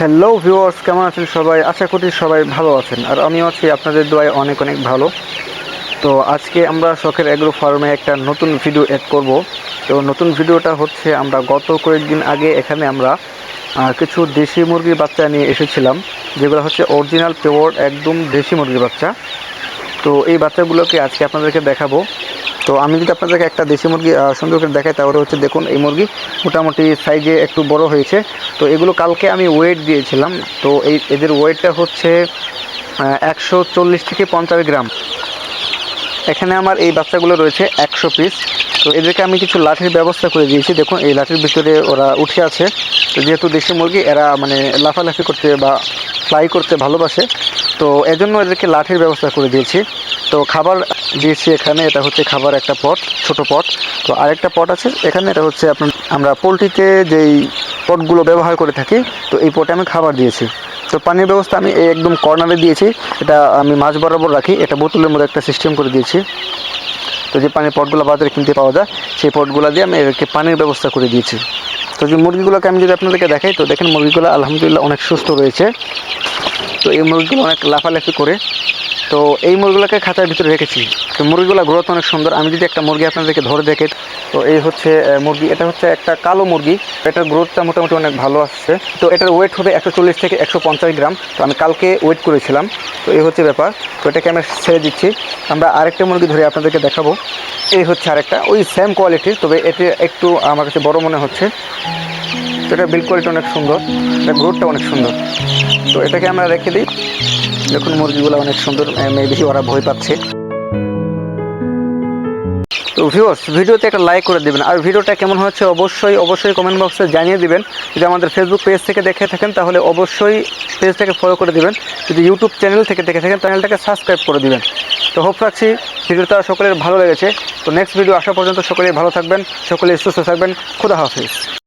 Hello viewers কেমন আছেন সবাই? আশা করি সবাই ভালো আছেন। আর আমিও আছি, আপনাদের দোয়ায় অনেক অনেক ভালো। তো আজকে আমরা শখের অ্যাগ্রো ফার্মে একটা নতুন ভিডিও এড করব। তো নতুন ভিডিওটা হচ্ছে, আমরা গত কয়েকদিন আগে এখানে আমরা কিছু দেশি মুরগির বাচ্চা নিয়ে এসেছিলাম, যেগুলো হচ্ছে অরিজিনাল পিওর একদম দেশি মুরগির বাচ্চা। তো এই বাচ্চাগুলোকে আজকে আপনাদেরকে দেখাবো। তো আমি যদি আপনাদেরকে একটা দেশি মুরগি সুন্দর করে দেখাই, তাহলে হচ্ছে দেখুন এই মুরগি মোটামুটি সাইজে একটু বড় হয়েছে। তো এগুলো কালকে আমি ওয়েট দিয়েছিলাম। তো এই এদের ওয়েটটা হচ্ছে একশো চল্লিশ থেকে পঞ্চাশ গ্রাম। এখানে আমার এই বাচ্চাগুলো রয়েছে একশো পিস তো এদেরকে আমি কিছু লাঠির ব্যবস্থা করে দিয়েছি। দেখুন, এই লাঠির ভিতরে ওরা উঠে আছে। তো যেহেতু দেশি মুরগি, এরা মানে লাফালাফি করতে বা ফ্লাই করতে ভালোবাসে। তো এজন্য এদেরকে লাঠির ব্যবস্থা করে দিয়েছি। তো খাবার দিয়েছি এখানে, এটা হচ্ছে খাবার একটা পট, ছোট পট। তো আরেকটা পট আছে, এখানে এটা হচ্ছে আপনার, আমরা পোলট্রিতে যেই পটগুলো ব্যবহার করে থাকি, তো এই পটে আমি খাবার দিয়েছি। তো পানির ব্যবস্থা আমি একদম কর্নারে দিয়েছি, এটা আমি মাছ বরাবর রাখি, এটা বোতলের মধ্যে একটা সিস্টেম করে দিয়েছি। তো যে পানির পটগুলো বাজারে কিনতে পাওয়া যায়, সেই পটগুলো দিয়ে আমি এদেরকে পানির ব্যবস্থা করে দিয়েছি। তো যে মুরগিগুলোকে আমি যদি আপনাদেরকে দেখাই, তো দেখেন মুরগিগুলো আলহামদুলিল্লাহ অনেক সুস্থ রয়েছে। তো এই মুরগিগুলো অনেক লাফালাফি করে তো এই মুরগিগুলোকে খাঁচার ভিতরে রেখেছি। তো মুরগিগুলো গ্রোথ অনেক সুন্দর। আমি যদি একটা মুরগি আপনাদেরকে ধরে দেখে, তো এই হচ্ছে মুরগি। এটা হচ্ছে একটা কালো মুরগি। এটার গ্রোথটা মোটামুটি অনেক ভালো আসছে। তো এটার ওয়েট হবে একশো চল্লিশ থেকে একশো পঞ্চাশ গ্রাম। তো আমি কালকে ওয়েট করেছিলাম। তো এই হচ্ছে ব্যাপার। তো এটাকে আমি ছেড়ে দিচ্ছি। আমরা আরেকটা মুরগি ধরে আপনাদেরকে দেখাবো। এই হচ্ছে আরেকটা। ওই সেম কোয়ালিটির তবে এটি একটু আমার কাছে বড় মনে হচ্ছে। তো এটা বিল্ড কোয়ালিটি অনেক সুন্দর, এটা গ্রোথটা অনেক সুন্দর। তো এটাকে আমরা রেখে দিই। দেখুন, মুরগিগুলো অনেক সুন্দর মেবি ওরা ভয় পাচ্ছে। তো ভিউয়ার্স ভিডিওতে একটা লাইক করে দিবেন। আর ভিডিওটা কেমন হচ্ছে অবশ্যই অবশ্যই কমেন্ট বক্সে জানিয়ে দিবেন। যদি আমাদের ফেসবুক পেজ থেকে দেখে থাকেন, তাহলে অবশ্যই পেজটাকে ফলো করে দিবেন। যদি ইউটিউব চ্যানেল থেকে দেখে থাকেন চ্যানেলটাকে সাবস্ক্রাইব করে দিবেন। তো হোপ রাখছি ভিডিওটা সকলের ভালো লেগেছে। তো নেক্সট ভিডিও আসা পর্যন্ত সকলেই ভালো থাকবেন, সকলেই সুস্থ থাকবেন। খুদা হাফিজ।